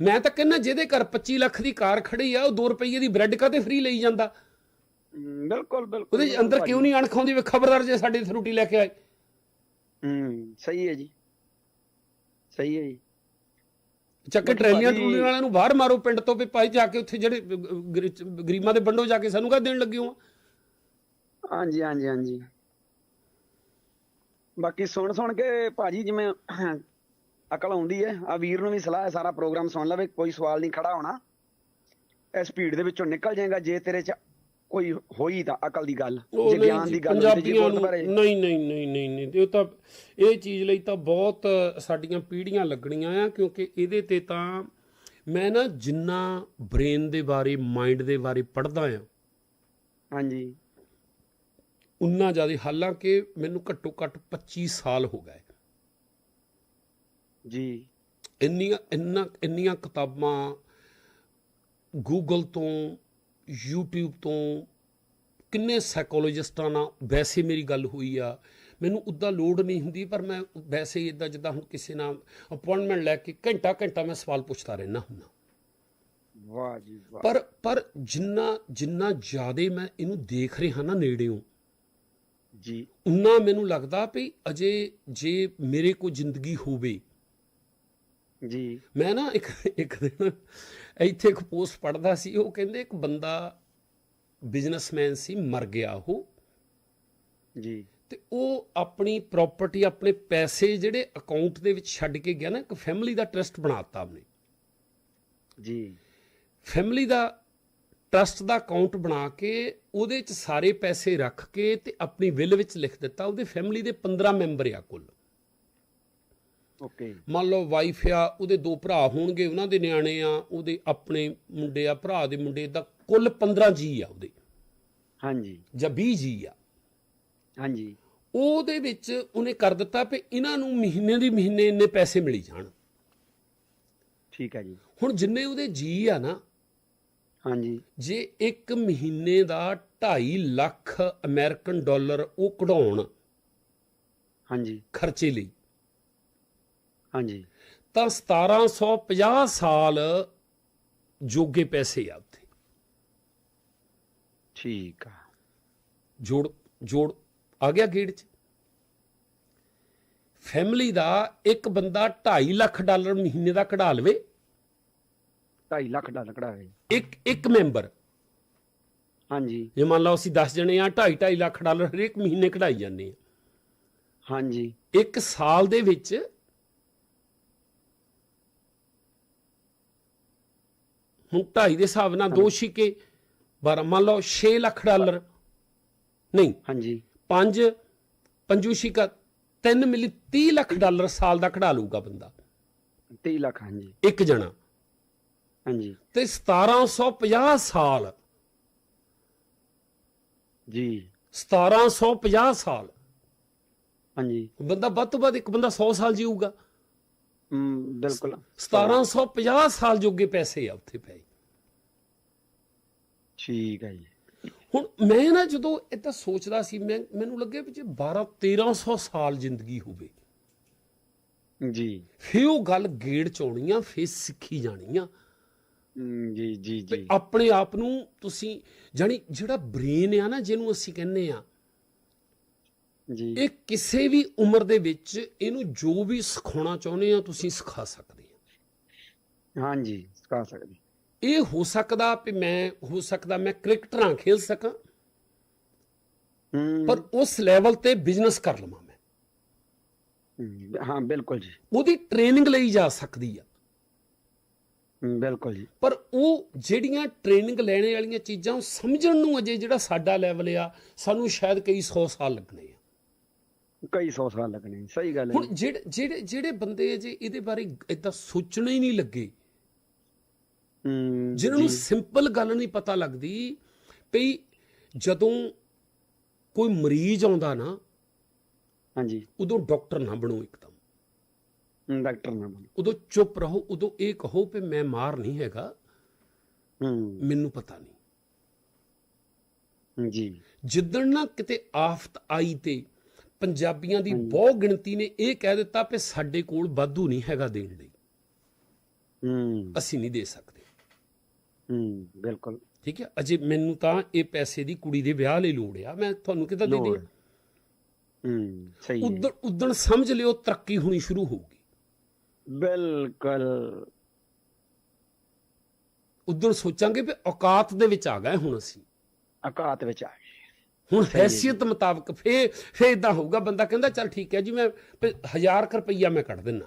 ਮੈਂ ਤਾਂ ਕਹਿੰਦਾ ਜਿਹਦੇ ਘਰ 25 ਲੱਖ ਦੀ ਕਾਰ ਖੜੀ ਆ ਉਹ 2 ਰੁਪਏ ਦੀ ਬ੍ਰੈਡ ਕਾਤੇ ਫ੍ਰੀ ਲਈ ਜਾਂਦਾ? ਬਿਲਕੁਲ ਬਿਲਕੁਲ ਉਹਦੇ ਅੰਦਰ ਕਿਉਂ ਨਹੀਂ ਅਣਖ ਆਉਂਦੀ ਵੀ ਖਬਰਦਾਰ ਜੇ ਸਾਡੇ ਇੱਥੇ ਰੋਟੀ ਲੈ ਕੇ ਆਏ? ਹੂੰ ਸਹੀ ਹੈ ਜੀ। ਸਹੀ ਹੈ ਜੀ। ਚੱਕੇ ਟਰੈਲੀਆਂ ਟਰੂਲੀਆਂ ਵਾਲਿਆਂ ਨੂੰ ਬਾਹਰ ਮਾਰੋ ਪਿੰਡ ਤੋਂ ਵੀ ਭਾਈ ਜਾ ਕੇ ਉੱਥੇ ਜਿਹੜੇ ਗਰੀਬਾਂ ਦੇ ਬੰਡੋ ਜਾ ਕੇ ਸਾਨੂੰ ਕਾ ਦੇਣ ਲੱਗੇ ਹੋ? ਹਾਂਜੀ ਹਾਂਜੀ ਹਾਂਜੀ। ਬਾਕੀ ਸੁਣ ਸੁਣ ਕੇ ਭਾਜੀ ਜਿਵੇਂ ਅਕਲ ਆਉਂਦੀ ਹੈ। ਆ ਵੀਰ ਨੂੰ ਵੀ ਸਲਾਹ ਹੈ ਸਾਰਾ ਪ੍ਰੋਗਰਾਮ ਸੁਣ ਲਵੇ ਕੋਈ ਸਵਾਲ ਨਹੀਂ ਖੜਾ ਹੋਣਾ। ਇਹ ਸਪੀਡ ਦੇ ਵਿੱਚੋਂ ਨਿਕਲ ਜਾਏਗਾ ਜੇ ਤੇਰੇ ਚ ਕੋਈ ਹੋਈ ਤਾਂ ਅਕਲ ਦੀ ਗੱਲ ਜੇ ਗਿਆਨ ਦੀ ਗੱਲ ਤੇ ਜੇ ਨੂੰ ਗੁਰਦੁਆਰੇ ਨਹੀਂ ਨਹੀਂ ਨਹੀਂ ਨਹੀਂ ਨਹੀਂ ਇਹ ਤਾਂ ਇਹ ਚੀਜ਼ ਲਈ ਤਾਂ ਬਹੁਤ ਸਾਡੀਆਂ ਪੀੜ੍ਹੀਆਂ ਲੱਗਣੀਆਂ ਆ ਕਿਉਂਕਿ ਇਹਦੇ ਤੇ ਤਾਂ ਮੈਂ ਨਾ ਜਿੰਨਾ ਬ੍ਰੇਨ ਦੇ ਬਾਰੇ ਮਾਈਂਡ ਦੇ ਬਾਰੇ ਪੜ੍ਹਦਾ ਆ ਹਾਂਜੀ। ਉਨਾ ਜ਼ਿਆਦਾ ਹਾਲਾਂਕਿ ਮੈਨੂੰ ਘੱਟੋ ਘੱਟ 25 ਸਾਲ ਹੋ ਗਏ। ਜੀ। ਇੰਨੀਆਂ ਇੰਨਾ ਇੰਨੀਆਂ ਕਿਤਾਬਾਂ ਗੂਗਲ ਤੋਂ YouTube ਤੋਂ ਕਿੰਨੇ ਸਾਈਕੋਲੋਜਿਸਟਾਂ ਨਾਲ ਵੈਸੇ ਮੇਰੀ ਗੱਲ ਹੋਈ ਆ। ਮੈਨੂੰ ਉੱਦਾਂ ਲੋੜ ਨਹੀਂ ਹੁੰਦੀ ਪਰ ਮੈਂ ਵੈਸੇ ਹੀ ਇਦਾਂ ਜਿੱਦਾਂ ਹੁਣ ਕਿਸੇ ਨਾਲ ਅਪਾਇੰਟਮੈਂਟ ਲੈ ਕੇ ਘੰਟਾ ਘੰਟਾ ਮੈਂ ਸਵਾਲ ਪੁੱਛਦਾ ਰਹਿਣਾ ਹੁੰਦਾ। ਵਾਹ ਜੀ ਵਾਹ। ਪਰ ਪਰ ਜਿੰਨਾ ਜਿੰਨਾ ਜ਼ਿਆਦਾ ਮੈਂ ਇਹਨੂੰ ਦੇਖ ਰਿਹਾ ਨਾ ਨੇੜਿਓਂ ਜੀ। ਉਨਾ ਮੈਨੂੰ ਲੱਗਦਾ ਵੀ ਅਜੇ ਜੇ ਮੇਰੇ ਕੋਲ ਜ਼ਿੰਦਗੀ ਹੋਵੇ ਜੀ। ਮੈਂ ਨਾ ਇੱਕ ਇੱਕ ਦਿਨ ਇੱਥੇ ਇੱਕ ਪੋਸਟ ਪੜ੍ਹਦਾ ਸੀ ਉਹ ਕਹਿੰਦੇ ਇੱਕ ਬੰਦਾ ਬਿਜ਼ਨਸਮੈਨ ਸੀ ਮਰ ਗਿਆ ਉਹ। ਜੀ। ਤੇ ਉਹ ਆਪਣੀ ਪ੍ਰਾਪਰਟੀ ਆਪਣੇ ਪੈਸੇ ਜਿਹੜੇ ਅਕਾਊਂਟ ਦੇ ਵਿੱਚ ਛੱਡ ਕੇ ਗਿਆ ਨਾ ਇੱਕ ਫੈਮਿਲੀ ਦਾ ਟਰਸਟ ਬਣਾਤਾ ਉਹਨੇ। ਜੀ। ਫੈਮਿਲੀ ਦਾ ਟਰਸਟ ਦਾ ਅਕਾਊਂਟ ਬਣਾ ਕੇ ਉਹਦੇ 'ਚ ਸਾਰੇ ਪੈਸੇ ਰੱਖ ਕੇ ਤੇ ਆਪਣੀ ਵਿਲ ਵਿੱਚ ਲਿਖ ਦਿੱਤਾ ਉਹਦੇ ਫੈਮਿਲੀ ਦੇ 15 ਮੈਂਬਰ ਆ ਕੁੱਲ। ਓਕੇ ਮੰਨ ਲਓ ਵਾਈਫ ਆ ਉਹਦੇ ਦੋ ਭਰਾ ਹੋਣਗੇ ਉਹਨਾਂ ਦੇ ਨਿਆਣੇ ਆ ਉਹਦੇ ਆਪਣੇ ਮੁੰਡੇ ਆ ਭਰਾ ਦੇ ਮੁੰਡੇ ਦਾ ਕੁੱਲ 15 ਜੀ ਆ ਉਹਦੇ। ਹਾਂਜੀ। ਜਾਂ 20 ਜੀ ਆ। ਹਾਂਜੀ। ਉਹਦੇ ਵਿੱਚ ਉਹਨੇ ਕਰ ਦਿੱਤਾ ਵੀ ਇਹਨਾਂ ਨੂੰ ਮਹੀਨੇ ਦੀ ਮਹੀਨੇ ਇੰਨੇ ਪੈਸੇ ਮਿਲੀ ਜਾਣ। ਠੀਕ ਹੈ ਜੀ। ਹੁਣ ਜਿੰਨੇ ਉਹਦੇ ਜੀ ਆ ਨਾ ਹਾਂਜੀ। ਜੇ ਇੱਕ ਮਹੀਨੇ ਦਾ 2.5 ਲੱਖ ਅਮਰੀਕਨ ਡਾਲਰ ਉਹ ਕਢਾਉਣ ਹਾਂਜੀ। ਖਰਚੇ ਲਈ ਹਾਂਜੀ। ਤਾਂ 1750 ਸਾਲ ਜੋਗੇ ਪੈਸੇ ਆ ਉੱਥੇ ਠੀਕ ਆ। ਜੋੜ ਜੋੜ ਆ ਗਿਆ ਗੇੜ 'ਚ। ਫੈਮਿਲੀ ਦਾ ਇੱਕ ਬੰਦਾ 2.5 ਲੱਖ ਡਾਲਰ ਮਹੀਨੇ ਦਾ ਕਢਾ ਲਵੇ। 2.5 ਲੱਖ ਡਾਲਰ ਕਢਾਵੇ ਇੱਕ ਇੱਕ ਮੈਂਬਰ। ਹਾਂਜੀ। ਜੇ ਮੰਨ ਲਓ ਅਸੀਂ 10 ਜਣੇ ਆ 2.5 2.5 ਲੱਖ ਡਾਲਰ ਹਰੇਕ ਮਹੀਨੇ ਕਢਾਈ ਜਾਂਦੇ ਆ। ਹਾਂਜੀ। ਇੱਕ ਸਾਲ ਦੇ ਵਿੱਚ ਹੁਣ 2.5 ਦੇ ਹਿਸਾਬ ਨਾਲ ਦੋ ਛਿਕੇ 12 ਮੰਨ ਲਓ 6 ਲੱਖ ਡਾਲਰ। ਨਹੀਂ। ਹਾਂਜੀ। 5 ਪੰਜੂ ਛਿਕਾ 3 ਮਿਲੀ 30 ਲੱਖ ਡਾਲਰ ਸਾਲ ਦਾ ਕਢਾ ਲੂਗਾ ਬੰਦਾ। 23 ਲੱਖ ਹਾਂਜੀ। ਇੱਕ ਜਣਾ। ਹਾਂਜੀ। ਤੇ 1750 ਸਾਲ। ਜੀ। 1750 ਸਾਲ। ਹਾਂਜੀ। ਬੰਦਾ ਵੱਧ ਤੋਂ ਵੱਧ ਇੱਕ ਬੰਦਾ 100 ਸਾਲ ਜੀਊਗਾ। ਬਿਲਕੁਲ। 1750 ਸਾਲ ਜੋਗੇ ਪੈਸੇ ਆ ਉੱਥੇ ਪਏ। ਠੀਕ ਹੈ ਜੀ। ਹੁਣ ਮੈਂ ਨਾ ਜਦੋਂ ਇਦਾਂ ਸੋਚਦਾ ਸੀ ਮੈਂ ਮੈਨੂੰ ਲੱਗੇ ਵੀ ਜੇ 12 1300 ਸਾਲ ਜ਼ਿੰਦਗੀ ਹੋਵੇ। ਜੀ। ਫੇ ਉਹ ਗੱਲ ਗੇੜ ਚ ਆਉਣੀ ਆ ਫੇ ਸਿੱਖੀ ਜਾਣੀ ਆ ਹਮ, ਜੀ ਜੀ ਜੀ। ਆਪਣੇ ਆਪ ਨੂੰ ਤੁਸੀਂ ਜਾਣੀ ਜਿਹੜਾ ਬ੍ਰੇਨ ਆ ਨਾ ਜਿਹਨੂੰ ਅਸੀਂ ਕਹਿੰਦੇ ਆ ਜੀ। ਇਹ ਕਿਸੇ ਵੀ ਉਮਰ ਦੇ ਵਿੱਚ ਇਹਨੂੰ ਜੋ ਵੀ ਸਿਖਾਉਣਾ ਚਾਹੁੰਦੇ ਆ ਤੁਸੀਂ ਸਿਖਾ ਸਕਦੇ ਆ। ਹਾਂਜੀ ਸਿਖਾ ਸਕਦੇ। ਇਹ ਹੋ ਸਕਦਾ ਵੀ ਮੈਂ ਹੋ ਸਕਦਾ ਮੈਂ ਕ੍ਰਿਕਟਰਾਂ ਖੇਲ ਸਕਾਂ ਪਰ ਉਸ ਲੈਵਲ ਤੇ ਬਿਜ਼ਨਸ ਕਰ ਲਵਾਂ ਮੈਂ। ਹਾਂ ਬਿਲਕੁਲ ਜੀ। ਉਹਦੀ ਟ੍ਰੇਨਿੰਗ ਲਈ ਜਾ ਸਕਦੀ ਆ। ਬਿਲਕੁਲ ਜੀ। ਪਰ ਉਹ ਜਿਹੜੀਆਂ ਟ੍ਰੇਨਿੰਗ ਲੈਣੇ ਵਾਲੀਆਂ ਚੀਜ਼ਾਂ ਉਹ ਸਮਝਣ ਨੂੰ ਅਜੇ ਜਿਹੜਾ ਸਾਡਾ ਲੈਵਲ ਆ ਸਾਨੂੰ ਸ਼ਾਇਦ ਕਈ 100 ਸਾਲ ਲੱਗਣੇ ਆ। ਕਈ ਸੌ ਸਾਲ ਲੱਗਣੇ ਸਹੀ ਗੱਲ ਹੈ ਹੁਣ ਜਿਹੜੇ ਜਿਹੜੇ ਜਿਹੜੇ ਬੰਦੇ ਅਜੇ ਇਹਦੇ ਬਾਰੇ ਇਦਾਂ ਸੋਚਣਾ ਹੀ ਨਹੀਂ ਲੱਗੇ ਜਿਨ੍ਹਾਂ ਨੂੰ ਸਿੰਪਲ ਗੱਲ ਨਹੀਂ ਪਤਾ ਲੱਗਦੀ ਵੀ ਜਦੋਂ ਕੋਈ ਮਰੀਜ਼ ਆਉਂਦਾ ਨਾ ਹਾਂਜੀ। ਉਦੋਂ ਡਾਕਟਰ ਨਾ ਬਣੋ ਇੱਕਦਮ। ਡਾਕਟਰ ਨਾ ਬਣ। ਉਦੋਂ ਚੁੱਪ ਰਹੋ ਉਦੋਂ ਇਹ ਕਹੋ ਵੀ ਮੈਂ ਮਾਰ ਨਹੀਂ ਹੈਗਾ ਮੈਨੂੰ ਪਤਾ ਨਹੀਂ। ਜੀ। ਜਿੱਦਣ ਨਾ ਕਿਤੇ ਆਫਤ ਆਈ ਤੇ ਪੰਜਾਬੀਆਂ ਦੀ। ਬਹੁ ਗਿਣਤੀ ਨੇ ਇਹ ਕਹਿ ਦਿੱਤਾ ਕਿ ਸਾਡੇ ਕੋਲ ਵਾਧੂ ਨਹੀਂ ਹੈਗਾ ਦੇਣ ਲਈ। ਹੂੰ। ਅਸੀਂ ਨਹੀਂ ਦੇ ਸਕਦੇ। ਹੂੰ ਬਿਲਕੁਲ। ਠੀਕ ਹੈ? ਅਜੇ ਮੈਨੂੰ ਤਾਂ ਇਹ ਪੈਸੇ ਦੀ ਕੁੜੀ ਦੇ ਵਿਆਹ ਲਈ ਲੋੜ ਆ। ਮੈਂ ਤੁਹਾਨੂੰ ਕਿਦਾਂ ਦੇ ਦੇ ਹੂੰ ਸਹੀ ਉਦੋਂ ਉਦੋਂ ਸਮਝ ਲਿਓ ਤਰੱਕੀ ਹੋਣੀ ਸ਼ੁਰੂ ਹੋਊਗੀ ਬਿਲਕੁਲ। ਉਦੋਂ ਸੋਚਾਂਗੇ ਵੀ ਔਕਾਤ ਦੇ ਵਿੱਚ ਆ ਗਏ ਹੁਣ ਅਸੀਂ। ਅਕਾਤ ਵਿੱਚ ਆ ਗਏ। ਹੁਣ ਹੈਸੀਅਤ ਮੁਤਾਬਕ ਫੇ ਫੇ ਇਦਾਂ ਹੋਊਗਾ ਬੰਦਾ ਕਹਿੰਦਾ ਚੱਲ ਠੀਕ ਹੈ ਜੀ ਮੈਂ 1000 ਰੁਪਈਆ ਮੈਂ ਕੱਢ ਦਿੰਨਾ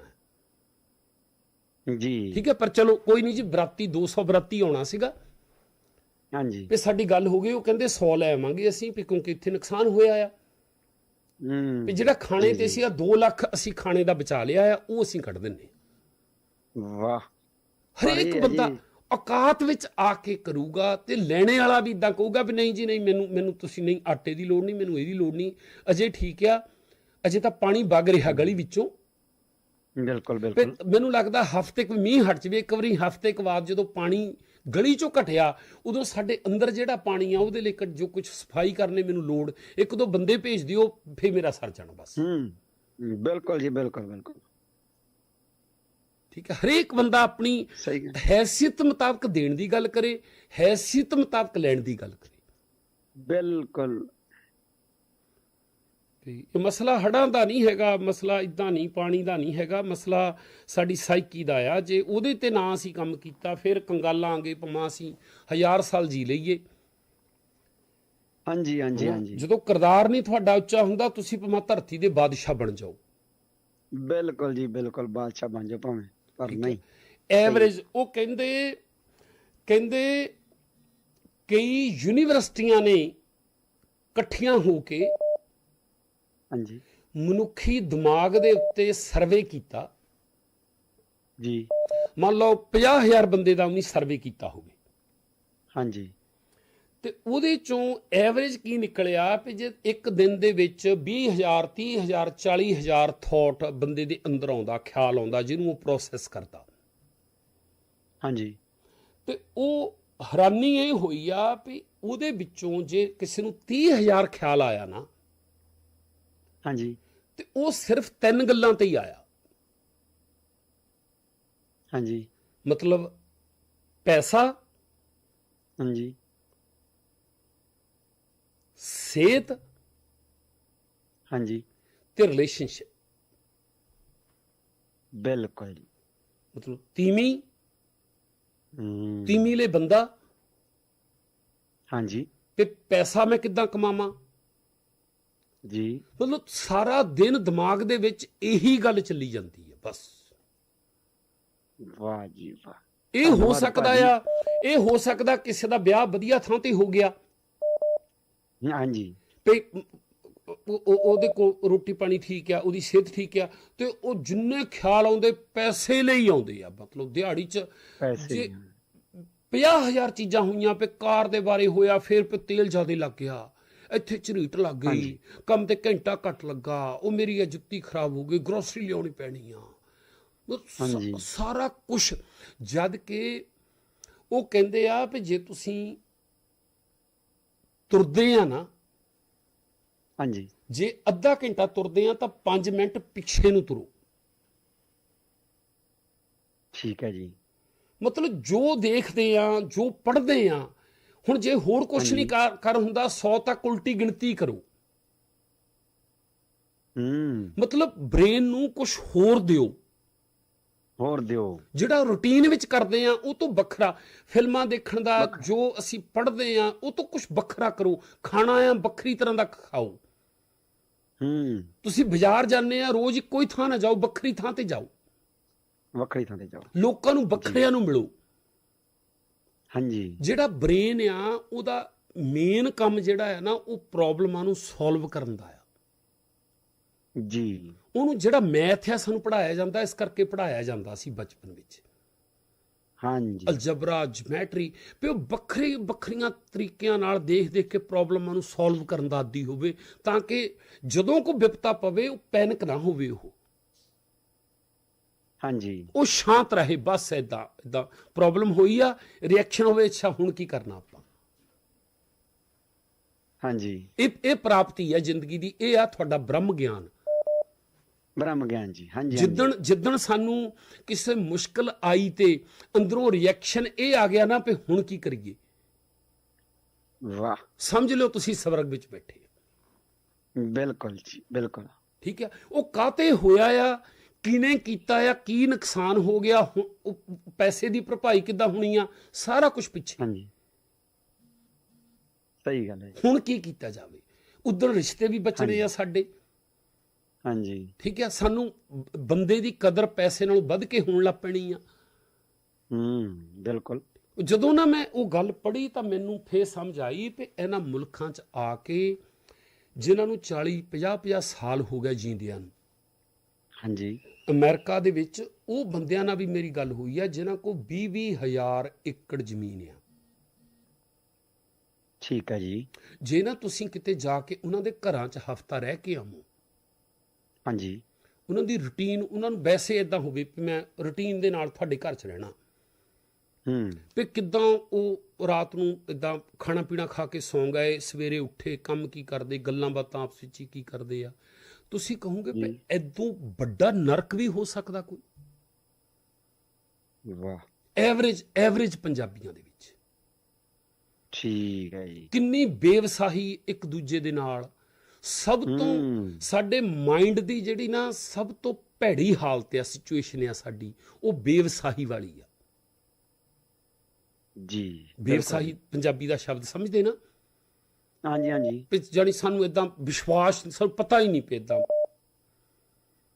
ਜੀ। ਠੀਕ ਹੈ ਪਰ ਚਲੋ ਕੋਈ ਨਹੀਂ ਜੀ ਬਰਾਤੀ 200 ਬਰਾਤੀ ਆਉਣਾ ਸੀਗਾ। ਹਾਂਜੀ। ਤੇ ਸਾਡੀ ਗੱਲ ਹੋ ਗਈ ਉਹ ਕਹਿੰਦੇ 100 ਲੈ ਆਵਾਂਗੇ ਅਸੀਂ ਵੀ ਕਿਉਂਕਿ ਇੱਥੇ ਨੁਕਸਾਨ ਹੋਇਆ ਆ। ਹੂੰ। ਵੀ ਜਿਹੜਾ ਖਾਣੇ ਤੇ ਸੀ ਆ 2 ਲੱਖ ਅਸੀਂ ਖਾਣੇ ਦਾ ਬਚਾ ਲਿਆ ਆ ਉਹ ਅਸੀਂ ਕੱਢ ਦਿੰਨੇ ਵਾਹ। ਹਰੇਕ ਬੰਦਾ ਔਕਾਤ ਵਿੱਚ ਆ ਕੇ ਕਰੂਗਾ ਤੇ ਲੈਣੇ ਵਾਲਾ ਵੀ ਇਦਾਂ ਕਹੂਗਾ ਵੀ ਨਹੀਂ ਜੀ ਨਹੀਂ ਮੈਨੂੰ ਮੈਨੂੰ ਤੁਸੀਂ ਨਹੀਂ ਆਟੇ ਦੀ ਲੋੜ ਨਹੀਂ ਮੈਨੂੰ ਇਹਦੀ ਲੋੜ ਨਹੀਂ ਅਜੇ ਠੀਕ ਆ ਅਜੇ ਤਾਂ ਪਾਣੀ ਵਗ ਰਿਹਾ ਗਲੀ ਵਿੱਚੋਂ। ਬਿਲਕੁਲ ਬਿਲਕੁਲ। ਮੈਨੂੰ ਲੱਗਦਾ ਹਫ਼ਤੇ ਕੁ ਮੀਂਹ ਹਟ ਜਵੇ ਇੱਕ ਵਾਰੀ ਹਫ਼ਤੇ ਕੁ ਬਾਅਦ ਜਦੋਂ ਪਾਣੀ ਗਲੀ ਚੋਂ ਘਟਿਆ ਉਦੋਂ ਸਾਡੇ ਅੰਦਰ ਜਿਹੜਾ ਪਾਣੀ ਆ ਉਹਦੇ ਲਈ ਜੋ ਕੁਝ ਸਫ਼ਾਈ ਕਰਨੇ ਮੈਨੂੰ ਲੋੜ ਇੱਕ ਦੋ ਬੰਦੇ ਭੇਜ ਦਿਓ ਫੇ ਮੇਰਾ ਸਰ ਜਾਣਾ ਬਸ। ਹੂੰ ਬਿਲਕੁਲ ਜੀ ਬਿਲਕੁਲ ਬਿਲਕੁਲ। ਠੀਕ ਹੈ ਹਰੇਕ ਬੰਦਾ ਆਪਣੀ ਹੈਸੀਅਤ ਮੁਤਾਬਕ ਦੇਣ ਦੀ ਗੱਲ ਕਰੇ ਹੈਸੀਅਤ ਮੁਤਾਬਕ ਲੈਣ ਦੀ ਗੱਲ ਕਰੇ। ਬਿਲਕੁਲ। ਤੇ ਇਹ ਮਸਲਾ ਹੜਾਂ ਦਾ ਨਹੀਂ ਹੈਗਾ ਮਸਲਾ ਇਦਾਂ ਨਹੀਂ ਪਾਣੀ ਦਾ ਨਹੀਂ ਹੈਗਾ ਮਸਲਾ ਸਾਡੀ ਸਾਈਕੀ ਦਾ ਆ। ਜੇ ਉਹਦੇ ਤੇ ਨਾ ਅਸੀਂ ਕੰਮ ਕੀਤਾ ਫਿਰ ਕੰਗਾਲਾਂਗੇ ਪਮਾ ਅਸੀਂ ਹਜ਼ਾਰ ਸਾਲ ਜੀ ਲਈਏ। ਹਾਂਜੀ ਹਾਂਜੀ ਹਾਂਜੀ। ਜਦੋਂ ਕਿਰਦਾਰ ਨਹੀਂ ਤੁਹਾਡਾ ਉੱਚਾ ਹੁੰਦਾ ਤੁਸੀਂ ਪਮਾ ਧਰਤੀ ਦੇ ਬਾਦਸ਼ਾਹ ਬਣ ਜਾਓ। ਬਿਲਕੁਲ ਜੀ ਬਿਲਕੁਲ ਬਾਦਸ਼ਾਹ ਬਣ ਜਾ ਭਾਵੇਂ ਪਰ ਨਹੀਂ। ਐਵਰੇਜ ਉਹ ਕਹਿੰਦੇ ਕਹਿੰਦੇ ਕਈ ਯੂਨੀਵਰਸਿਟੀਆਂ ਨੇ ਇਕੱਠੀਆਂ ਹੋ ਕੇ ਹਾਂਜੀ। ਮਨੁੱਖੀ ਦਿਮਾਗ ਦੇ ਉੱਤੇ ਸਰਵੇ ਕੀਤਾ। ਜੀ। ਮੰਨ ਲਓ 50000 ਬੰਦੇ ਦਾ ਉਹਨੇ ਸਰਵੇ ਕੀਤਾ ਹੋਵੇ। ਹਾਂਜੀ। ਤੇ ਉਹਦੇ ਚੋਂ ਐਵਰੇਜ ਕੀ ਨਿਕਲਿਆ ਕਿ ਜੇ ਇੱਕ ਦਿਨ ਦੇ ਵਿੱਚ 20000 30000 40000 ਥਾਟ ਬੰਦੇ ਦੇ ਅੰਦਰ ਆਉਂਦਾ ਖਿਆਲ ਆਉਂਦਾ ਜਿਹਨੂੰ ਉਹ ਪ੍ਰੋਸੈਸ ਕਰਦਾ। ਹਾਂਜੀ। ਤੇ ਉਹ ਹੈਰਾਨੀ ਇਹ ਹੋਈ ਆ ਵੀ ਉਹਦੇ ਵਿੱਚੋਂ ਜੇ ਕਿਸੇ ਨੂੰ 30000 ਖਿਆਲ ਆਇਆ ਨਾ ਹਾਂਜੀ। ਤੇ ਉਹ ਸਿਰਫ ਤਿੰਨ ਗੱਲਾਂ ਤੇ ਹੀ ਆਇਆ। ਹਾਂਜੀ। ਮਤਲਬ ਪੈਸਾ ਹਾਂਜੀ। ਸਿਹਤ ਹਾਂਜੀ। ਤੇ ਰਿਲੇਸ਼ਨਸ਼ਿਪ ਬਿਲਕੁਲ ਮਤਲਬ ਤੀਵੀਂ ਹੂੰ, ਤੀਵੀਂ ਬੰਦਾ ਹਾਂਜੀ। ਤੇ ਪੈਸਾ ਮੈਂ ਕਿੱਦਾਂ ਕਮਾਵਾਂ? ਜੀ। ਮਤਲਬ ਸਾਰਾ ਦਿਨ ਦਿਮਾਗ ਦੇ ਵਿੱਚ ਇਹੀ ਗੱਲ ਚੱਲੀ ਜਾਂਦੀ ਹੈ ਬਸ। ਵਾਹ ਜੀ ਵਾਹ। ਇਹ ਹੋ ਸਕਦਾ। ਆ ਇਹ ਹੋ ਸਕਦਾ ਕਿਸੇ ਦਾ ਵਿਆਹ ਵਧੀਆ ਥਾਂ ਤੇ ਹੋ ਗਿਆ। ਹਾਂਜੀ। ਤੇ ਉਹ- ਉਹ- ਉਹਦੇ ਕੋਲ ਰੋਟੀ ਪਾਣੀ ਠੀਕ ਆ ਉਹਦੀ ਸਿਹਤ ਠੀਕ ਆ ਤੇ ਉਹ ਜਿੰਨੇ ਖਿਆਲ ਆਉਂਦੇ ਪੈਸੇ ਲਈ ਆਉਂਦੇ ਆ। ਮਤਲਬ ਦਿਹਾੜੀ 'ਚ ਪੈਸੇ ਜੇ 50000 ਚੀਜ਼ਾਂ ਹੋਈਆਂ ਪੇ ਕਾਰ ਦੇ ਬਾਰੇ ਹੋਇਆ ਫਿਰ ਪੇ ਤੇਲ ਜ਼ਿਆਦੇ ਲੱਗ ਗਿਆ। ਇੱਥੇ ਝਰੀਟ ਲੱਗ ਗਈ। ਕੰਮ ਤੇ ਘੰਟਾ ਘੱਟ ਲੱਗਾ। ਉਹ ਮੇਰੀ ਇਹ ਜੁੱਤੀ ਖਰਾਬ ਹੋ ਗਈ ਗਰੋਸਰੀ ਲਿਆਉਣੀ ਪੈਣੀ ਆ। ਸਾਰਾ ਕੁਝ ਜਦ ਕਿ ਉਹ ਕਹਿੰਦੇ ਆ ਵੀ ਜੇ ਤੁਸੀਂ ਤੁਰਦੇ ਆ ਨਾ ਹਾਂਜੀ। ਜੇ ਅੱਧਾ ਘੰਟਾ ਤੁਰਦੇ ਆ ਤਾਂ 5 ਮਿੰਟ ਪਿੱਛੇ ਨੂੰ ਤੁਰੋ। ਠੀਕ ਹੈ ਜੀ। ਮਤਲਬ ਜੋ ਦੇਖਦੇ ਆ ਜੋ ਪੜ੍ਹਦੇ ਆ ਹੁਣ ਜੇ ਹੋਰ ਕੁਝ ਨਹੀਂ ਕਰ ਕਰ ਹੁੰਦਾ 100 ਤੱਕ ਉਲਟੀ ਗਿਣਤੀ ਕਰੋ। ਹੂੰ। ਮਤਲਬ ਬ੍ਰੇਨ ਨੂੰ ਕੁਝ ਹੋਰ ਦਿਓ। ਹੋਰ ਦਿਓ। ਜਿਹੜਾ ਰੁਟੀਨ ਵਿੱਚ ਕਰਦੇ ਆ ਉਹ ਤੋਂ ਵੱਖਰਾ। ਫਿਲਮਾਂ ਦੇਖਣ ਦਾ ਜੋ ਅਸੀਂ ਪੜ੍ਹਦੇ ਆ ਉਹ ਤੋਂ ਕੁਝ ਵੱਖਰਾ ਕਰੋ। ਖਾਣਾ ਆ ਵੱਖਰੀ ਤਰ੍ਹਾਂ ਦਾ ਖਾਓ। ਹੂੰ। ਤੁਸੀਂ ਬਾਜ਼ਾਰ ਜਾਂਦੇ ਆ ਰੋਜ਼ ਇੱਕੋ ਹੀ ਥਾਂ ਨਾ ਜਾਓ ਵੱਖਰੀ ਥਾਂ ਤੇ ਜਾਓ। ਵੱਖਰੀ ਥਾਂ ਤੇ ਜਾਓ। ਲੋਕਾਂ ਨੂੰ ਵੱਖਰਿਆਂ ਨੂੰ ਮਿਲੋ। ਹਾਂਜੀ। ਜਿਹੜਾ ਬ੍ਰੇਨ ਆ ਉਹਦਾ ਮੇਨ ਕੰਮ ਜਿਹੜਾ ਹੈ ਨਾ ਉਹ ਪ੍ਰੋਬਲਮਾਂ ਨੂੰ ਸੋਲਵ ਕਰਨ ਦਾ ਆ। ਜੀ। ਉਹਨੂੰ ਜਿਹੜਾ ਮੈਥ ਆ ਸਾਨੂੰ ਪੜਾਇਆ ਜਾਂਦਾ ਇਸ ਕਰਕੇ ਪੜਾਇਆ ਜਾਂਦਾ ਸੀ ਬਚਪਨ ਵਿੱਚ। ਹਾਂਜੀ। ਅਲਜਬਰਾ ਜਿਓਮੈਟਰੀ ਵੀ ਉਹ ਵੱਖਰੇ ਵੱਖਰੀਆਂ ਤਰੀਕਿਆਂ ਨਾਲ ਦੇਖ ਦੇਖ ਕੇ ਪ੍ਰੋਬਲਮਾਂ ਨੂੰ ਸੋਲਵ ਕਰਨ ਦਾ ਆਦੀ ਹੋਵੇ ਤਾਂ ਕਿ ਜਦੋਂ ਕੋਈ ਵਿਪਤਾ ਪਵੇ ਉਹ ਪੈਨਿਕ ਨਾ ਹੋਵੇ ਉਹ। ਹਾਂਜੀ। ਉਹ ਸ਼ਾਂਤ ਰਹੇ ਬਸ ਐਦਾਂ ਐਦਾਂ ਪ੍ਰੋਬਲਮ ਹੋਈ ਆ ਰਿਐਕਸ਼ਨ ਹੋਵੇ ਅੱਛਾ ਹੁਣ ਕੀ ਕਰਨਾ ਆਪਾਂ? ਹਾਂਜੀ। ਇਹ ਇਹ ਪ੍ਰਾਪਤੀ ਹੈ ਜ਼ਿੰਦਗੀ ਦੀ ਇਹ ਆ ਤੁਹਾਡਾ ਬ੍ਰਹਮ ਗਿਆਨ। ਬ੍ਰਹਮ ਗਿਆਨ ਜੀ ਹਾਂਜੀ। ਜਿੱਦਣ ਜਿੱਦਣ ਸਾਨੂੰ ਕਿਸੇ ਮੁਸ਼ਕਲ ਆਈ ਤੇ ਅੰਦਰੋਂ ਰਿਐਕਸ਼ਨ ਇਹ ਆ ਗਿਆ ਨਾ ਵੀ ਹੁਣ ਕੀ ਕਰੀਏ? ਵਾਹ। ਸਮਝ ਲਿਓ ਤੁਸੀਂ ਸਵਰਗ ਵਿੱਚ ਬੈਠੇ। ਬਿਲਕੁਲ ਜੀ ਬਿਲਕੁਲ। ਠੀਕ ਹੈ ਉਹ ਕਾਤੇ ਹੋਇਆ ਆ? ਕਿਨੇ ਕੀਤਾ ਆ ਕੀ ਨੁਕਸਾਨ ਹੋ ਗਿਆ ਪੈਸੇ ਦੀ ਭਰਪਾਈ ਕਿੱਦਾਂ ਹੋਣੀ ਆ ਸਾਰਾ ਕੁਝ ਪਿੱਛੇ। ਹਾਂਜੀ। ਸਹੀ ਗੱਲ ਹੈ। ਹੁਣ ਕੀ ਕੀਤਾ ਜਾਵੇ? ਉਧਰ ਰਿਸ਼ਤੇ ਵੀ ਬਚਣੇ ਆ ਸਾਡੇ। ਹਾਂਜੀ। ਠੀਕ ਹੈ ਸਾਨੂੰ ਬੰਦੇ ਦੀ ਕਦਰ ਪੈਸੇ ਨਾਲੋਂ ਵੱਧ ਕੇ ਹੋਣ ਲੱਗ ਪੈਣੀ ਆ। ਹੂੰ ਬਿਲਕੁਲ। ਜਦੋਂ ਨਾ ਮੈਂ ਉਹ ਗੱਲ ਪੜ੍ਹੀ ਤਾਂ ਮੈਨੂੰ ਫੇਰ ਸਮਝ ਆਈ ਕਿ ਇਹਨਾਂ ਮੁਲਕਾਂ 'ਚ ਆ ਕੇ ਜਿਨ੍ਹਾਂ ਨੂੰ 40 50 50 ਸਾਲ ਹੋ ਗਏ ਜੀਂਦਿਆਂ ਨੂੰ। ਹਾਂਜੀ। ਅਮਰੀਕਾ ਦੇ ਵਿੱਚ ਉਹ ਬੰਦਿਆਂ ਨਾਲ ਵੀ ਮੇਰੀ ਗੱਲ ਹੋਈ ਆ ਜਿਨ੍ਹਾਂ ਕੋਲ 20 20 ਹਜ਼ਾਰ ਏਕੜ ਜ਼ਮੀਨ ਆ। ਠੀਕ ਹੈ ਜੀ। ਜੇ ਨਾ ਤੁਸੀਂ ਕਿਤੇ ਜਾ ਕੇ ਉਹਨਾਂ ਦੇ ਘਰਾਂ 'ਚ ਹਫਤਾ ਰਹਿ ਕੇ ਆਵੋ ਹਾਂਜੀ। ਉਹਨਾਂ ਦੀ ਰੁਟੀਨ ਉਹਨਾਂ ਨੂੰ ਵੈਸੇ ਇਦਾਂ ਹੋਵੇ ਵੀ ਮੈਂ ਰੁਟੀਨ ਦੇ ਨਾਲ ਤੁਹਾਡੇ ਘਰ 'ਚ ਰਹਿਣਾ। ਹੂੰ। ਵੀ ਕਿਦਾਂ ਉਹ ਰਾਤ ਨੂੰ ਇਦਾਂ ਖਾਣਾ ਪੀਣਾ ਖਾ ਕੇ ਸੌਂ ਗਏ ਸਵੇਰੇ ਉੱਠੇ ਕੰਮ ਕੀ ਕਰਦੇ ਗੱਲਾਂ ਬਾਤਾਂ ਆਪਸ ਵਿੱਚ ਕੀ ਕਰਦੇ ਆ। ਤੁਸੀਂ ਕਹੋਗੇ ਜੀ। ਐਦੋਂ ਵੱਡਾ ਨਰਕ ਵੀ ਹੋ ਸਕਦਾ ਕੋਈ? ਵਾਹ। ਐਵਰੇਜ ਐਵਰੇਜ ਪੰਜਾਬੀਆਂ ਦੇ ਵਿੱਚ। ਠੀਕ ਹੈ ਜੀ। ਕਿੰਨੀ ਬੇਵਸਾਹੀ ਇੱਕ ਦੂਜੇ ਦੇ ਨਾਲ। ਸਭ ਤੋਂ। ਸਾਡੇ ਮਾਈਂਡ ਦੀ ਜਿਹੜੀ ਨਾ ਸਭ ਤੋਂ ਭੈੜੀ ਹਾਲਤ ਆ ਸਿਚੁਏਸ਼ਨ ਆ ਸਾਡੀ ਉਹ ਬੇਵਸਾਹੀ ਵਾਲੀ ਆ। ਜੀ ਬੇਵਸਾਹੀ ਪੰਜਾਬੀ ਦਾ ਸ਼ਬਦ ਸਮਝਦੇ ਨਾ। ਹਾਂਜੀ ਹਾਂਜੀ। ਵੀ ਜਾਣੀ ਸਾਨੂੰ ਇਦਾਂ ਵਿਸ਼ਵਾਸ ਸਾਨੂੰ ਪਤਾ ਹੀ ਨਹੀਂ ਪੈਦਾ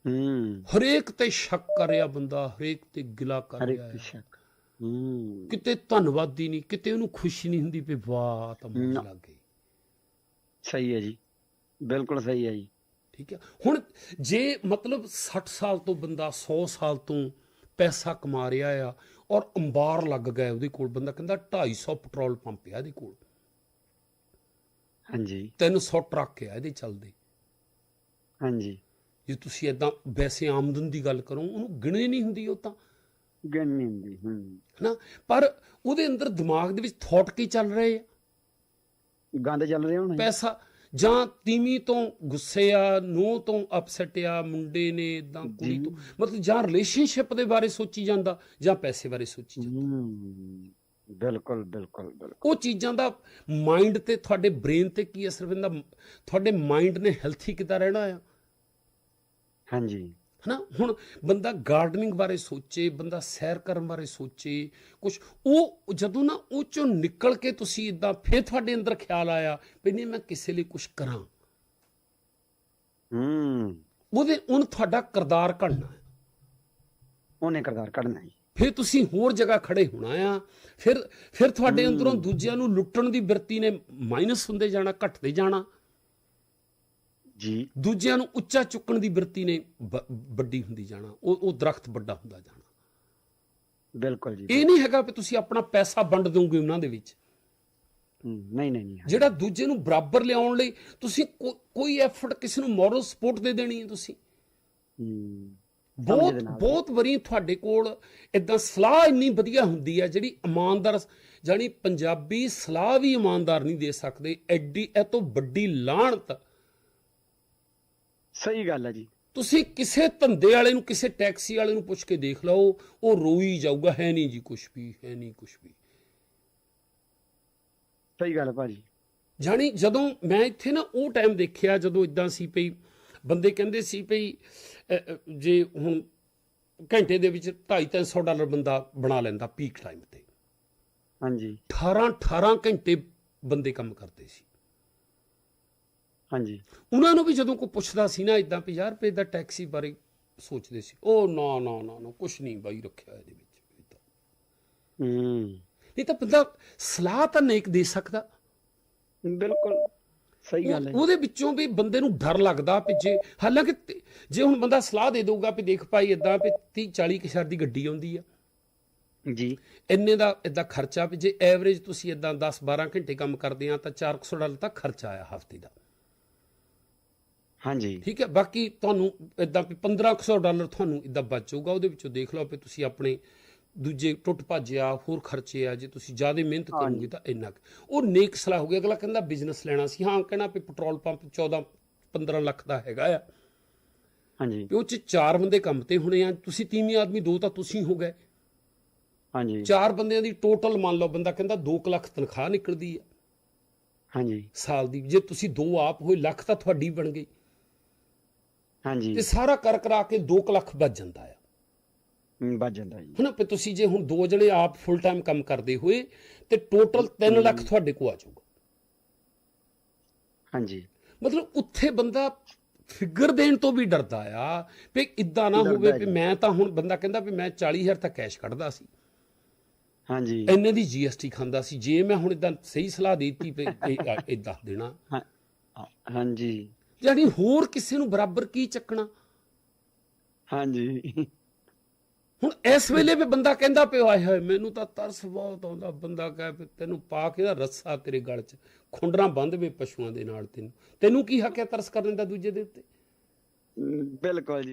ਹੂੰ। ਹਰੇਕ ਤੇ ਸ਼ੱਕ ਕਰ ਰਿਹਾ ਬੰਦਾ ਹਰੇਕ ਤੇ ਗਿਲਾ ਕਰ ਰਿਹਾ ਇੱਕ ਹੈ। ਸ਼ੱਕ। ਹੂੰ। ਕਿਤੇ ਧੰਨਵਾਦੀ ਨਹੀਂ ਕਿਤੇ ਉਹਨੂੰ ਖੁਸ਼ੀ ਨਹੀਂ ਹੁੰਦੀ ਵੀ ਵਾਹ ਤਾਂ। ਲੱਗ ਗਈ। ਸਹੀ ਹੈ ਜੀ। ਬਿਲਕੁਲ ਸਹੀ ਹੈ ਜੀ। ਠੀਕ ਹੈ। ਹੁਣ ਜੇ ਮਤਲਬ 60 ਸਾਲ ਤੋਂ ਬੰਦਾ 100 ਸਾਲ ਤੋਂ ਪੈਸਾ ਕਮਾ ਰਿਹਾ ਆ ਔਰ ਅੰਬਾਰ ਲੱਗ ਗਿਆ ਉਹਦੇ ਕੋਲ ਬੰਦਾ ਕਹਿੰਦਾ 250 ਪੈਟਰੋਲ ਪੰਪ ਆ ਇਹਦੇ ਕੋਲ। ਹਾਂਜੀ। 300 ਟਰੱਕ ਆ ਇਹਦੇ ਚੱਲਦੇ। ਹਾਂਜੀ। ਜੇ ਤੁਸੀਂ ਇਦਾਂ ਵੈਸੇ ਆਮਦਨ ਦੀ ਗੱਲ ਕਰੋ ਉਹਨੂੰ ਗਿਣੇ ਨਹੀਂ ਹੁੰਦੀ ਉਹ ਤਾਂ। ਗੰਨੀ ਹੁੰਦੀ ਹੂੰ ਹਨਾ? ਪਰ ਉਹਦੇ ਅੰਦਰ ਦਿਮਾਗ ਦੇ ਵਿੱਚ ਥਾਟ ਕੀ ਚੱਲ ਰਹੇ ਆ? ਗੰਦ ਚੱਲ ਰਿਹਾ ਹੁਣ ਪੈਸਾ ਜਾਂ ਤੀਵੀਂ ਤੋਂ ਗੁੱਸੇ ਆ ਨੋ ਤੋਂ ਅਪਸੈਟ ਆ ਮੁੰਡੇ ਨੇ ਇਦਾਂ ਕੁੜੀ। ਤੋਂ। ਮਤਲਬ ਜਾਂ ਰਿਲੇਸ਼ਨਸ਼ਿਪ ਦੇ ਬਾਰੇ ਸੋਚੀ ਜਾਂਦਾ ਜਾਂ ਪੈਸੇ ਬਾਰੇ ਸੋਚੀ ਜਾਂਦਾ। ਬਿਲਕੁਲ ਬਿਲਕੁਲ ਬਿਲਕੁਲ। ਉਹ ਚੀਜ਼ਾਂ ਦਾ ਮਾਈਂਡ ਤੇ ਤੁਹਾਡੇ ਬ੍ਰੇਨ ਤੇ ਕੀ ਅਸਰ ਪੈਂਦਾ? ਤੁਹਾਡੇ ਮਾਈਂਡ ਨੇ ਹੈਲਥੀ ਕਿੱਦਾਂ ਰਹਿਣਾ ਆ? ਹਾਂਜੀ। ਹਨਾ? ਹੁਣ ਬੰਦਾ ਗਾਰਡਨਿੰਗ ਬਾਰੇ ਸੋਚੇ ਬੰਦਾ ਸੈਰ ਕਰਨ ਬਾਰੇ ਸੋਚੇ ਕੁਝ ਉਹ ਜਦੋਂ ਨਾ ਉਹ ਚੋਂ ਨਿਕਲ ਕੇ ਤੁਸੀਂ ਇਦਾਂ ਫਿਰ ਤੁਹਾਡੇ ਅੰਦਰ ਖਿਆਲ ਆਇਆ ਵੀ ਨਹੀਂ ਮੈਂ ਕਿਸੇ ਲਈ ਕੁਝ ਕਰਾਂ। ਹੂੰ। ਉਹਦੇ ਉਹਨ ਤੁਹਾਡਾ ਕਰਦਾਰ ਘੜਨਾ ਹੈ। ਉਹਨੇ ਕਰਦਾਰ ਕੱਢਣਾ ਜੀ ਫਿਰ ਤੁਸੀਂ ਹੋਰ ਜਗ੍ਹਾ ਖੜੇ ਹੋਣਾ ਆ। ਫਿਰ ਫਿਰ ਤੁਹਾਡੇ ਅੰਦਰੋਂ ਦੂਜਿਆਂ ਨੂੰ ਲੁੱਟਣ ਦੀ ਬਿਰਤੀ ਨੇ ਮਾਈਨਸ ਹੁੰਦੇ ਜਾਣਾ ਘਟਦੇ ਜਾਣਾ। ਜੀ। ਦੂਜਿਆਂ ਨੂੰ ਉੱਚਾ ਚੁੱਕਣ ਦੀ ਬਿਰਤੀ ਨੇ ਵੱਡੀ ਹੁੰਦੀ ਜਾਣਾ ਉਹ ਉਹ ਦਰਖਤ ਵੱਡਾ ਹੁੰਦਾ ਜਾਣਾ। ਬਿਲਕੁਲ ਜੀ ਇਹ ਨਹੀਂ ਹੈਗਾ ਕਿ ਤੁਸੀਂ ਆਪਣਾ ਪੈਸਾ ਵੰਡ ਦੋਗੇ ਉਹਨਾਂ ਦੇ ਵਿੱਚ। ਨਹੀਂ ਨਹੀਂ ਨਹੀਂ ਜਿਹੜਾ ਦੂਜੇ ਨੂੰ ਬਰਾਬਰ ਲਿਆਉਣ ਲਈ ਤੁਸੀਂ ਕੋਈ ਐਫਰਟ ਕਿਸੇ ਨੂੰ ਮੋਰਲ ਸਪੋਰਟ ਦੇ ਦੇਣੀ ਹੈ ਤੁਸੀਂ। ਹੂੰ। ਬਹੁਤ। ਬਹੁਤ ਵਾਰੀ ਤੁਹਾਡੇ ਕੋਲ ਇਦਾਂ ਸਲਾਹ ਇੰਨੀ ਵਧੀਆ ਹੁੰਦੀ ਹੈ ਜਿਹੜੀ ਇਮਾਨਦਾਰ ਜਾਨੀ ਪੰਜਾਬੀ ਸਲਾਹ ਵੀ ਇਮਾਨਦਾਰ ਨਹੀਂ ਦੇ ਸਕਦੇ ਐਡੀ ਇਹ ਤੋਂ ਵੱਡੀ ਲਾਹਣਤ ਸਹੀ ਗੱਲ ਹੈ ਜੀ। ਤੁਸੀਂ ਕਿਸੇ ਧੰਦੇ ਵਾਲੇ ਨੂੰ ਕਿਸੇ ਟੈਕਸੀ ਵਾਲੇ ਨੂੰ ਪੁੱਛ ਕੇ ਦੇਖ ਲਓ ਉਹ ਰੋਈ ਜਾਊਗਾ ਹੈ ਨਹੀਂ ਜੀ ਕੁਛ ਵੀ ਹੈ ਨਹੀਂ ਕੁਛ ਵੀ। ਸਹੀ ਗੱਲ ਹੈ ਭਾਜੀ। ਜਾਣੀ ਜਦੋਂ ਮੈਂ ਇੱਥੇ ਨਾ ਉਹ ਟਾਈਮ ਦੇਖਿਆ ਜਦੋਂ ਇਦਾਂ ਸੀ ਪਈ ਬੰਦੇ ਕਹਿੰਦੇ ਸੀ ਅ, ਜੇ ਹੁਣ ਘੰਟੇ ਦੇ ਵਿੱਚ 2.5-300 ਡਾਲਰ ਬੰਦਾ ਬਣਾ ਲੈਂਦਾ ਪੀਕ ਟਾਈਮ ਤੇ। ਹਾਂਜੀ। 18-18 ਘੰਟੇ ਬੰਦੇ ਕੰਮ ਕਰਦੇ ਸੀ। ਹਾਂਜੀ। ਉਹਨਾਂ ਨੂੰ ਵੀ ਜਦੋਂ ਕੋਈ ਪੁੱਛਦਾ ਸੀ ਨਾ ਇਦਾਂ 50 ਰੁਪਏ ਦਾ ਟੈਕਸੀ ਬਾਰੇ ਸੋਚਦੇ ਸੀ। ਉਹ ਨਾ ਨਾ ਨਾ ਨਾ ਕੁਛ ਨਹੀਂ ਬਾਈ ਰੱਖਿਆ ਇਹਦੇ ਵਿੱਚ। ਹੂੰ। ਨਹੀਂ ਤਾਂ ਬੰਦਾ ਸਲਾਹ ਤਾਂ ਨੇਕ ਦੇ ਸਕਦਾ। ਬਿਲਕੁਲ। ਸਹੀ ਗੱਲ ਹੈ ਉਹ- ਉਹਦੇ ਵਿੱਚੋਂ ਵੀ ਬੰਦੇ ਨੂੰ ਡਰ ਲੱਗਦਾ ਵੀ ਜੇ ਹਾਲਾਂਕਿ ਜੇ ਹੁਣ ਬੰਦਾ ਸਲਾਹ ਦੇ ਦਊਗਾ ਵੀ ਦੇਖ ਭਾਈ ਇਦਾਂ ਵੀ 30 40 ਕਿਸ਼ਰ ਦੀ ਗੱਡੀ ਆਉਂਦੀ ਆ। ਜੀ। ਇੰਨੇ ਦਾ ਇਦਾਂ ਖਰਚਾ ਵੀ ਜੇ ਐਵਰੇਜ ਤੁਸੀਂ ਇਦਾਂ 10 12 ਘੰਟੇ ਕੰਮ ਕਰਦੇ ਆ ਤਾਂ 400 ਡਾਲਰ ਤੱਕ ਖਰਚਾ ਆਇਆ ਹਫ਼ਤੇ ਦਾ। ਹਾਂਜੀ। ਠੀਕ ਹੈ ਬਾਕੀ ਤੁਹਾਨੂੰ ਇਦਾਂ ਵੀ 1500 ਡਾਲਰ ਤੁਹਾਨੂੰ ਇਦਾਂ ਬਚ ਜਾਊਗਾ ਉਹਦੇ ਵਿੱਚੋਂ ਦੇਖ ਲਓ ਵੀ ਤੁਸੀਂ ਆਪਣੇ ਦੂਜੇ ਟੁੱਟ ਭੱਜਿਆ ਹੋਰ ਖਰਚੇ ਆ ਜੇ ਤੁਸੀਂ ਜ਼ਿਆਦਾ ਮਿਹਨਤ ਕਰੋਗੇ ਤਾਂ ਇੰਨਾ। ਉਹ ਨੇਕ ਸਲਾਹ ਹੋ ਗਿਆ ਅਗਲਾ ਕਹਿੰਦਾ ਬਿਜ਼ਨਸ ਲੈਣਾ ਸੀ। ਹਾਂ ਕਹਿਣਾ ਵੀ ਪੈਟਰੋਲ ਪੰਪ 14 15 ਲੱਖ ਦਾ ਹੈਗਾ ਆ। ਹਾਂਜੀ। ਵੀ ਉਹ ਚ ਚਾਰ ਬੰਦੇ ਕੰਮ ਤੇ ਹੋਣੇ ਆ। ਤੁਸੀਂ ਤੀਵੀਂ ਆਦਮੀ ਦੋ ਤਾਂ ਤੁਸੀਂ ਹੋ ਗਏ। ਹਾਂਜੀ। ਚਾਰ ਬੰਦਿਆਂ ਦੀ ਟੋਟਲ ਮੰਨ ਲਓ ਬੰਦਾ ਕਹਿੰਦਾ 2 ਲੱਖ ਤਨਖਾਹ ਨਿਕਲਦੀ ਆ। ਹਾਂਜੀ। ਸਾਲ ਦੀ। ਜੇ ਤੁਸੀਂ ਦੋ ਆਪ ਹੋਏ ਲੱਖ ਤਾਂ ਤੁਹਾਡੀ ਬਣ ਗਈ। ਹਾਂਜੀ। ਤੇ ਸਾਰਾ ਕਰ ਕਰਾ ਕੇ 2 ਲੱਖ ਬਚ ਜਾਂਦਾ ਆ। ਵੱਜ ਜਾਂਦਾ ਜੀ। ਹਨਾ ਵੀ ਤੁਸੀਂ ਜੇ ਹੁਣ ਦੋ ਜਣੇ ਆਪ ਫੁੱਲ ਟਾਈਮ ਕੰਮ ਕਰਦੇ ਹੋਏ ਤੇ ਟੋਟਲ 3 ਲੱਖ ਤੁਹਾਡੇ ਕੋਲ ਆ ਜਾਊਗਾ। ਹਾਂਜੀ। ਮਤਲਬ ਉੱਥੇ ਬੰਦਾ ਫਿਗਰ ਦੇਣ ਤੋਂ ਵੀ ਡਰਦਾ ਆ ਵੀ ਇਦਾਂ ਨਾ ਹੋਵੇ ਵੀ। ਮੈਂ ਤਾਂ ਹੁਣ ਬੰਦਾ ਕਹਿੰਦਾ ਵੀ ਮੈਂ 40000 ਤੱਕ ਕੈਸ਼ ਕੱਢਦਾ ਸੀ। ਹਾਂਜੀ। ਇੰਨੇ ਦੀ ਜੀਐਸਟੀ ਖਾਂਦਾ ਸੀ ਜੇ ਮੈਂ ਹੁਣ ਇਦਾਂ ਸਹੀ ਸਲਾਹ ਦਿੱਤੀ ਵੀ ਇਹ ਦੱਸ ਦੇਣਾ। ਹਾਂਜੀ। ਜਾਨੀ ਹੋਰ ਕਿਸੇ ਨੂੰ ਬਰਾਬਰ ਕੀ ਚੱਕਣਾ? ਹਾਂਜੀ। ਹੁਣ ਇਸ ਵੇਲੇ ਵੀ ਬੰਦਾ ਕਹਿੰਦਾ ਪਿਆ, ਆਏ ਹੋਏ, ਮੈਨੂੰ ਤਾਂ ਤਰਸ ਬਹੁਤ ਆਉਂਦਾ। ਬੰਦਾ ਕਹੇ ਵੀ ਤੈਨੂੰ ਪਾ ਕੇ ਨਾ ਰੱਸਾ ਤੇਰੇ ਗਲ 'ਚ, ਖੁੰਡਰਾਂ ਬੰਦ ਵੇ ਪਸ਼ੂਆਂ ਦੇ ਨਾਲ ਤੈਨੂੰ। ਤੈਨੂੰ ਕੀ ਹੱਕ ਹੈ ਤਰਸ ਕਰਨ ਦਾ ਦੂਜੇ ਦੇ ਉੱਤੇ? ਬਿਲਕੁਲ ਜੀ